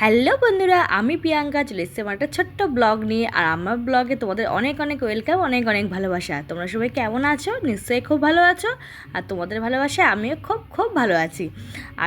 Hello বন্ধুরা, আমি প্রিয়াঙ্কা, চলে এসেছি আমার একটা ছোট্ট ব্লগ নিয়ে। আর আমার ব্লগে তোমাদের অনেক অনেক ওয়েলকাম অনেক অনেক ভালোবাসা। তোমরা সবাই কেমন আছো? নিশ্চয়ই খুব ভালো আছো। আর তোমাদের ভালোবাসা আমিও খুব খুব ভালো আছি।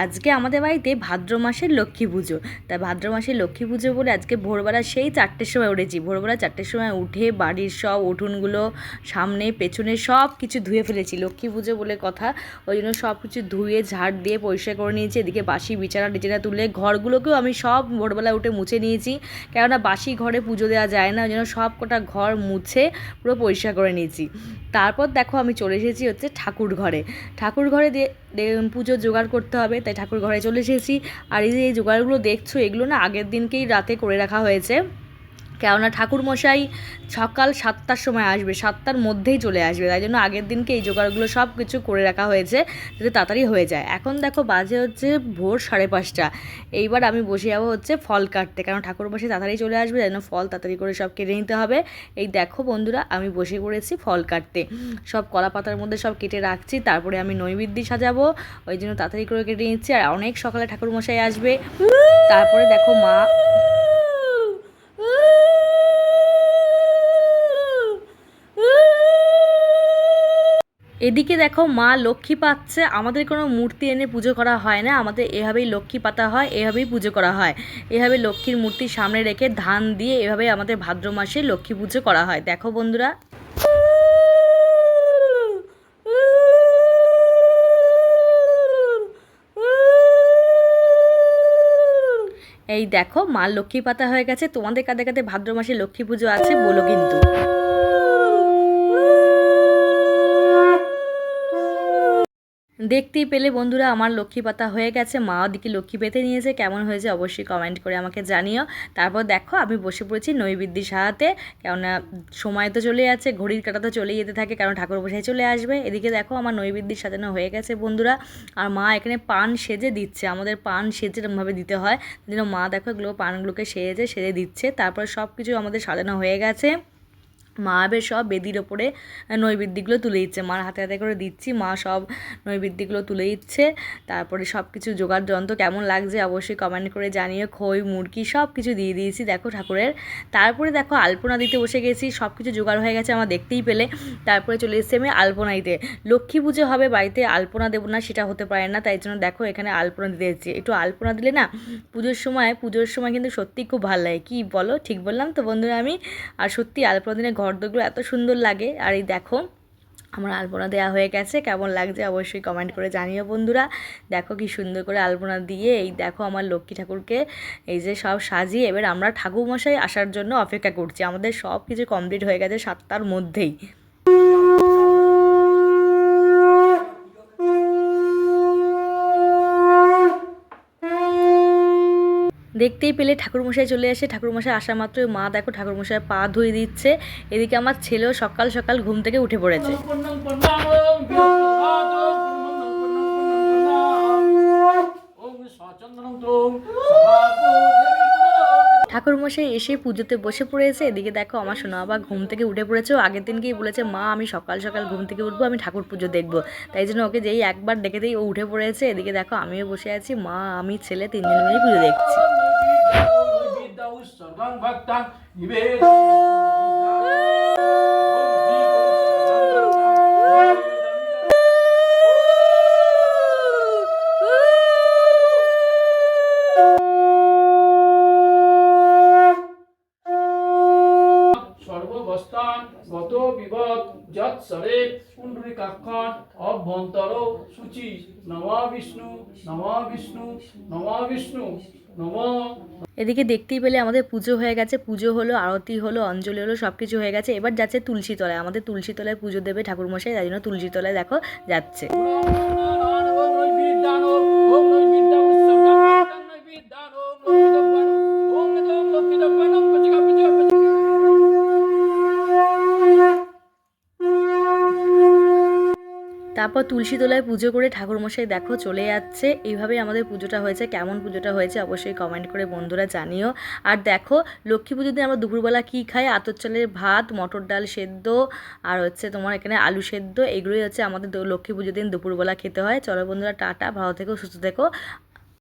আজকে আমাদের বাড়িতে ভাদ্র মাসের লক্ষ্মী পুজো। তাই ভাদ্র মাসের লক্ষ্মী পুজো বলে আজকে ভোরবেলা সেই চারটের সময় উঠেছি। ভোরবেলা চারটের সময় উঠে বাড়ির সব উঠোনগুলো, সামনে, পেছনে সব কিছু ধুয়ে ফেলেছি। লক্ষ্মী পুজো বলে কথা, ওই জন্য সব কিছু ধুয়ে, ঝাড় দিয়ে পরিষ্কার করে নিয়েছি। এদিকে বাসি বিছানা টিচানা তুলে ঘরগুলোকেও আমি সব ভোরবেলা উঠে মুছে নিয়েছি। কেননা বাসি ঘরে পুজো দেওয়া যায় না, ওই জন্য সব কটা ঘর মুছে পুরো পরিষ্কার করে নিয়েছি। তারপর দেখো আমি চলে এসেছি হচ্ছে ঠাকুর ঘরে। ঠাকুর ঘরে পুজো জোগাড় করতে হবে, তাই ঠাকুর ঘরে চলে এসেছি। আর এই যে এই জোগাড়গুলো দেখছ, এগুলো না আগের দিনকেই রাতে করে রাখা হয়েছে। কেননা ঠাকুরমশাই সকাল সাতটার সময় আসবে, সাতটার মধ্যেই চলে আসবে। তাই জন্য আগের দিনকে এই জোগাড়গুলো সব কিছু করে রাখা হয়েছে যাতে তাড়াতাড়ি হয়ে যায়। এখন দেখো বাজে হচ্ছে ভোর সাড়ে পাঁচটা। এইবার আমি বসে যাব হচ্ছে ফল কাটতে কারণ ঠাকুরমশাই তাড়াতাড়ি চলে আসবে, তাই জন্য ফল তাড়াতাড়ি করে সব কেটে নিতে হবে। এই দেখো বন্ধুরা, আমি বসে পড়েছি ফল কাটতে। সব কলা পাতার মধ্যে সব কেটে রাখছি, তারপরে আমি নৈবেদ্যি সাজাবো, ওই জন্য তাড়াতাড়ি করে কেটে নিচ্ছি। আর অনেক সকালে ঠাকুরমশাই আসবে। তারপরে দেখো মা এদিকে দেখো মা লক্ষ্মী পাচ্ছে, আমাদের কোনো মূর্তি এনে পুজো করা হয় না, আমাদের এভাবেই লক্ষ্মী পাতা হয়, এভাবেই পুজো করা হয়। এভাবে লক্ষ্মীর মূর্তি সামনে রেখে ধান দিয়ে এভাবে আমাদের ভাদ্র মাসে লক্ষ্মী পুজো করা হয়। দেখো বন্ধুরা। এই দেখো মা লক্ষ্মী পাতা হয়ে গেছে, তোমাদের কাদের কাদের ভাদ্র মাসে লক্ষ্মী পুজো আছে বলো কিন্তু। দেখতেই পেলে বন্ধুরা আমার লক্ষ্মী পাতা হয়ে গেছে, মা ওদিকে লক্ষ্মী পেতে নিয়েছে, কেমন হয়েছে অবশ্যই কমেন্ট করে আমাকে জানিও। তারপর দেখো আমি বসে পড়েছি নৈবেদ্যি সাহাতে কেননা সময় তো চলে যাচ্ছে, ঘড়ির কাটা তো চলেই যেতে থাকে, কারণ ঠাকুর বসাই চলে আসবে। এদিকে দেখো আমার নৈবেদ্যি সাজানো হয়ে গেছে বন্ধুরা, আর মা এখানে পান সেজে দিচ্ছে, আমাদের পান সেজে এরমভাবে দিতে হয়। যেন মা দেখো এগুলো পানগুলোকে সেজে সেজে দিচ্ছে, তারপর সব কিছু আমাদের সাজানো হয়ে গেছে। মা এবার সব বেদির ওপরে নৈবেদ্যগুলো তুলে দিচ্ছে। মার হাতে হাতে করে দিচ্ছি, মা সব নৈবেদ্যগুলো তুলে দিচ্ছে। তারপরে সব কিছু জোগাড় যন্ত্র কেমন লাগছে অবশ্যই কমেন্ট করে জানিয়ে খই, মুরগি সব কিছু দিয়ে দিয়েছি, দেখো ঠাকুরের। তারপরে দেখো আলপনা দিতে বসে গেছি সব কিছু জোগাড় হয়ে গেছে আমার দেখতেই পেলে। তারপরে চলে এসেছি আমি আলপনা দিতে লক্ষ্মী পুজো হবে বাড়িতে, আলপনা দেবো না, সেটা হতে পারে না। তাই জন্য দেখো এখানে আলপনা দিতে এসেছি। একটু আলপনা দিলে না, পুজোর সময় পুজোর সময় কিন্তু সত্যিই খুব ভালো লাগে। কী বলো? ঠিক বললাম তো বন্ধুরা আমি? আর সত্যি আলপনা দিনে ঘর দুগুলো এত সুন্দর লাগে। আর এই দেখো, আমার আলপনা দেওয়া হয়ে গেছে। কেমন লাগছে অবশ্যই কমেন্ট করে জানিও বন্ধুরা। দেখো কি সুন্দর করে আলপনা দিয়ে এই দেখো আমার লক্ষ্মী ঠাকুরকে এই যে সব সাজিয়ে এবার আমরা ঠাকুরমশাই আসার জন্য অপেক্ষা করছি। আমাদের সব কিছু কমপ্লিট হয়ে গেছে সাতটার মধ্যেই। দেখতেই পেলে ঠাকুরমশাই চলে আসে। ঠাকুরমশাই আসা মাত্রই মা দেখো ঠাকুরমশাই পা ধুয়ে দিচ্ছে। এদিকে আমার ছেলেও সকাল সকাল ঘুম থেকে উঠে পড়েছে। ঠাকুরমশাই এসে পুজোতে বসে পড়েছে। এদিকে দেখো আমার সোনা বাবা ঘুম থেকে উঠে পড়েছে। আগের দিনকেই বলেছে, মা, আমি সকাল সকাল ঘুম থেকে উঠবো, আমি ঠাকুর পুজো দেখব। তাই জন্য ওকে যেই একবার ডেকে দিই ও উঠে পড়েছে। এদিকে দেখো আমিও বসে আছি। মা, আমি, ছেলে তিনজন মিলে পুজো দেখছি। વિદાઉ સર્વં ભક્તં નિવેદ গত বিভব যৎ সরে পুণ্ডরিকাক্ষণ অভ্যন্তর সূচি নমা বিষ্ণু নমা বিষ্ণু নমা বিষ্ণু নম। এদিকে দেখতেই পেলে আমাদের পুজো হয়ে গেছে পুজো হলো আরতি হলো অঞ্জলি হলো সব কিছু হয়ে গেছে। এবার যাচ্ছে তুলসী তলায় আমাদের তুলসী তলায় পুজো দেবে ঠাকুরমশাই তাই জন্য তুলসী তলায় দেখো যাচ্ছে। তারপর তুলসী তলায় পুজো করে ঠাকুরমশাই দেখো চলে যাচ্ছে। এইভাবেই আমাদের পুজোটা হয়েছে। কেমন পুজোটা হয়েছে অবশ্যই কমেন্ট করে বন্ধুরা জানিও। আর দেখো, লক্ষ্মী পুজোর দিন আমরা দুপুরবেলা কী খাই? আতর ভাত, মটর ডাল সেদ্ধ, আর হচ্ছে তোমার এখানে আলু সেদ্ধ। এগুলোই হচ্ছে আমাদের লক্ষ্মী পুজোর দিন দুপুরবেলা খেতে হয়। চলো বন্ধুরা, টাটা, ভালো থেকো, সুস্থ থেকো।